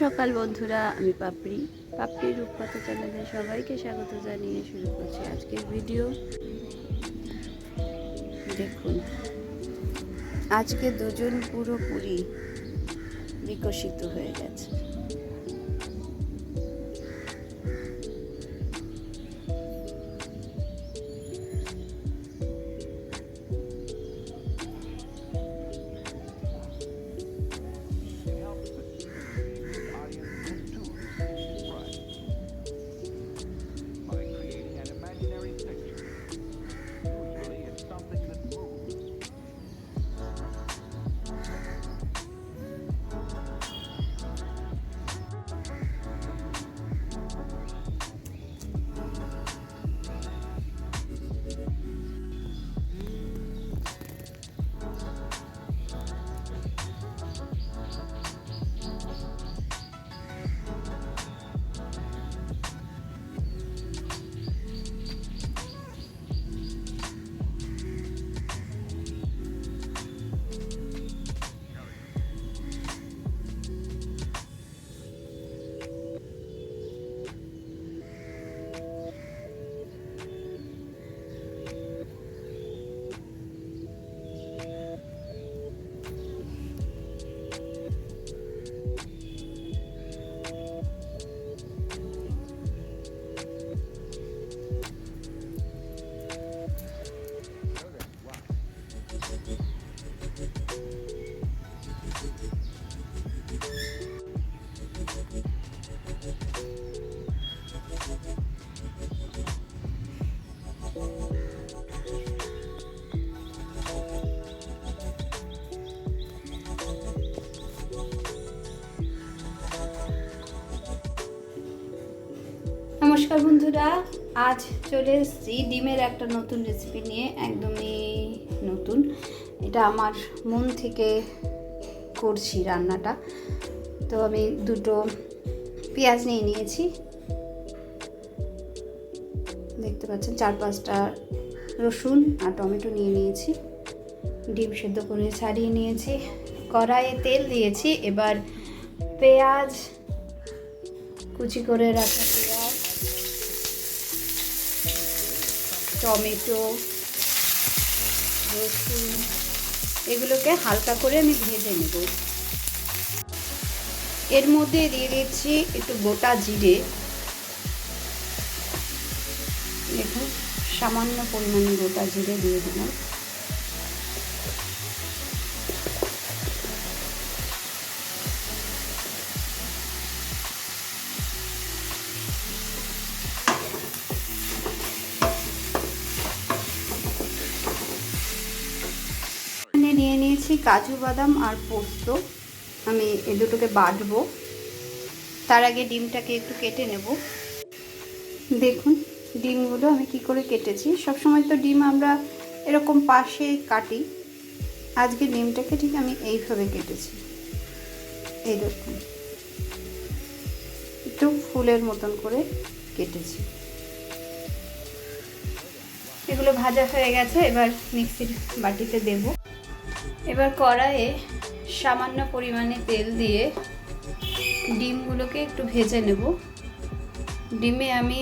সকাল বন্ধুরা, আমি পাপড়ি। পাপড়ি রূপকথা চ্যানেলে সবাইকে স্বাগত জানিয়ে শুরু করছি আজকের ভিডিও। দেখুন, আজকে দুজন পুরোপুরি বিকশিত হয়ে গেছে। নমস্কার বন্ধুরা, আজ চলে এসেছি ডিমের একটা নতুন রেসিপি নিয়ে, একদমই নতুন। এটা আমার মন থেকে করছি রান্নাটা। তো আমি দুটো পেঁয়াজ নিয়ে নিয়েছি। দেখতে পাচ্ছেন, চার পাঁচটা রসুন আর টমেটো নিয়ে নিয়েছি। ডিম সেদ্ধ করে ছাড়িয়ে নিয়েছি। কড়াইয়ে তেল দিয়েছি। এবার পেঁয়াজ কুচি করে রাখা টমেটো, রসুন, এগুলোকে হালকা করে আমি ভেজে নেব। এর মধ্যে দিয়ে দিচ্ছি একটু গোটা জিরে। দেখুন, সামান্য পরিমাণে গোটা জিরে দিয়ে দিলাম। নিয়েছি কাজু বাদাম আর পোস্ত আমি এ দুটোকে বাটবো। তার আগে ডিমটাকে একটু কেটে নেব। দেখুন, ডিমগুলো আমি কি করে কেটেছি। সবসময় তো ডিম আমরা এরকম পাশে কাটি। আজকে ডিমটাকে ঠিক আমি এইভাবে কেটেছি। এই দেখুন, একটু ফুলের মতন করে কেটেছি। এগুলো ভাজা হয়ে গেছে, এবার মিক্সির বাটিতে দেব। এবার কড়াইয়ে সামান্য পরিমাণে তেল দিয়ে ডিমগুলোকে একটু ভেজে নেব। ডিমে আমি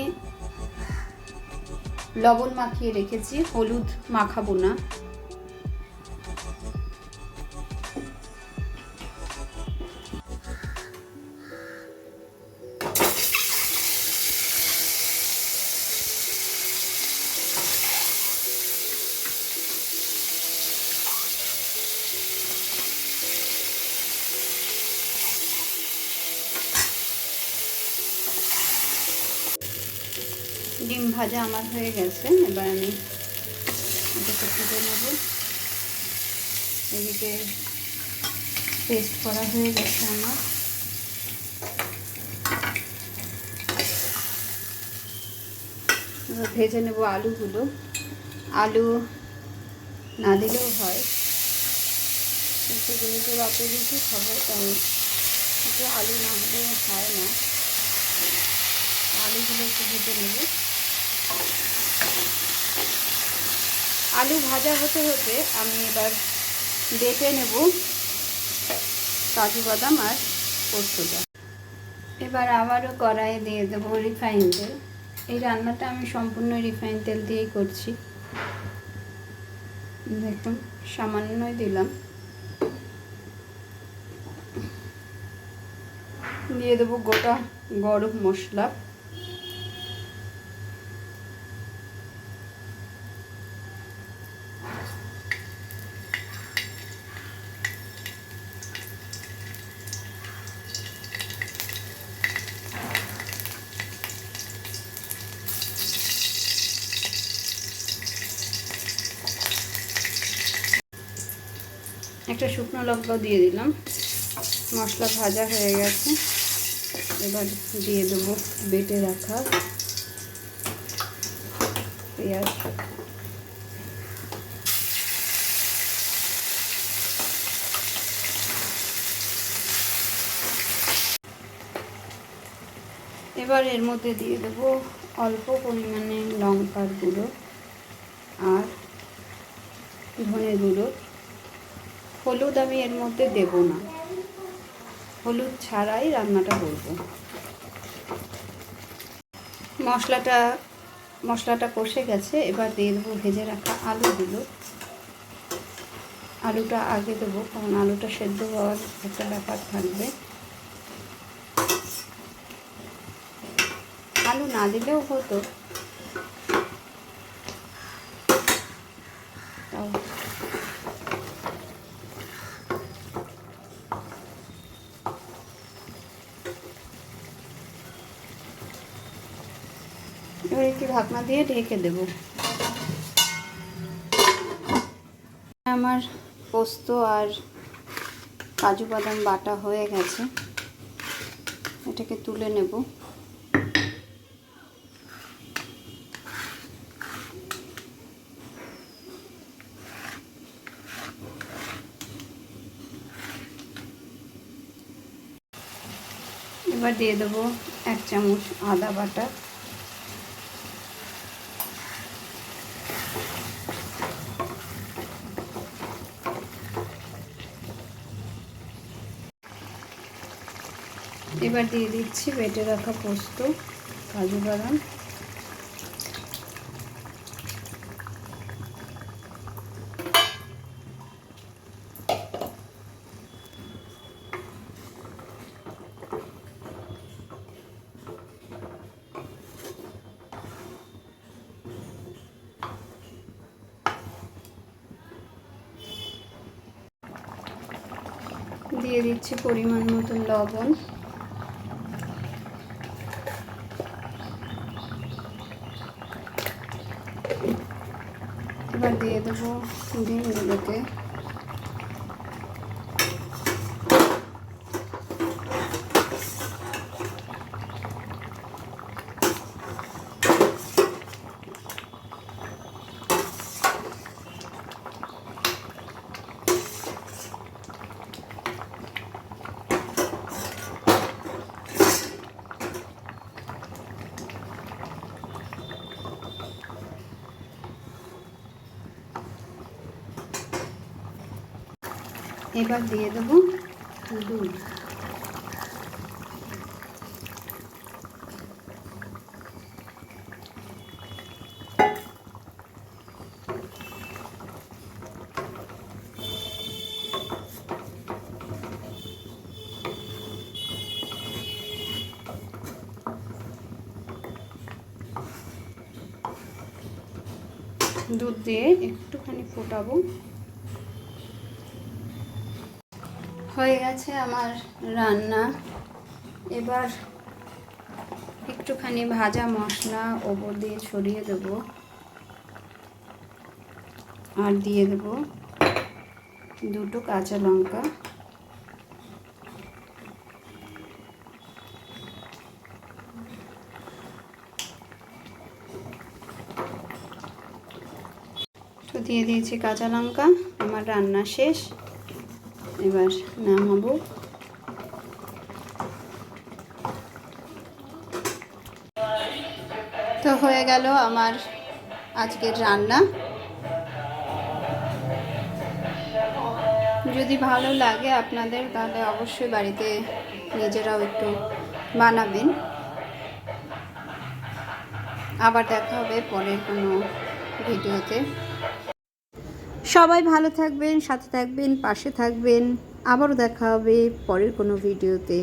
লবণ মাখিয়ে রেখেছি, হলুদ মাখাবো না। ডিম ভাজা আমার হয়ে গেছে, এবার আমি এটাকে নেব। এদিকে পেস্ট করা হয়ে গেছে আমার। ভেজে নেব আলুগুলো। আলু না দিলেও হয়। কিন্তু যেহেতু রাতে রুটি খাব, তাই একটু আলু না হলে হয় না। আলুগুলো একটু ভেজে নেব। আলু ভাজা হতে হতে আমি এবার বেটে নেব কাজু বাদাম আর পোস্তটা। এবার আবারও কড়াইয়ে দিয়ে দেবো রিফাইন তেল। এই রান্নাটা আমি সম্পূর্ণ রিফাইন তেল দিয়েই করছি। দেখুন সামান্যই দিলাম। দিয়ে দেবো গোটা গরম মশলা। একটা শুকনো লঙ্কাও দিয়ে দিলাম। মশলা ভাজা হয়ে গেছে। এবার দিয়ে দেবো বেটে রাখা পেঁয়াজ। এবার এর মধ্যে দিয়ে দেবো অল্প পরিমাণে লঙ্কার গুঁড়ো আর ধনে গুঁড়ো। হলুদ আমি এর মধ্যে দেব না। হলুদ ছাড়াই রান্নাটা করব। মশলাটা মশলাটা কষে গেছে, এবার দিয়ে দেবো ভেজে রাখা আলুগুলো। আলুটা আগে দেবো, কারণ আলুটা সেদ্ধ হওয়ার একটা ব্যাপার থাকবে। আলু না দিলেও হতো। এবার একটু ঢাকনা দিয়ে ঢেকে দেব। আমার পোস্ত আর কাজু বাদাম বাটা হয়ে গেছে। এটাকে তুলে নেব। এবার দিয়ে দেবো এক চামচ আদা বাটা। এবার দিয়ে দিচ্ছি বেটে রাখা পোস্ত কাজু বাদাম। দিয়ে দিচ্ছি পরিমাণ মতন লবণ। এবার দিয়ে দেবো ডিমগুলোকে এবার দিয়ে দেবো দুধ। দুধ দিয়ে একটুখানি ফোটাবো। হয়ে গেছে আমার রান্না। এবার একটুখানি ভাজা মশলা, ওপর দিয়ে ছড়িয়ে দেব আর দিয়ে দেব দুটো কাঁচা লঙ্কা। দিয়ে দিয়েছি কাঁচা লঙ্কা, আমার রান্না শেষ। এবার নামাবো তো হয়ে গেল আমার আজকের রান্না। যদি ভালো লাগে আপনাদের, তাহলে অবশ্যই বাড়িতে নিজেরাও একটু বানাবেন। আবার দেখা হবে পরের কোনো ভিডিওতে। সবাই ভালো থাকবেন সাথে থাকবেন পাশে থাকবেন। আবারও দেখা হবে পরের কোনো ভিডিওতে।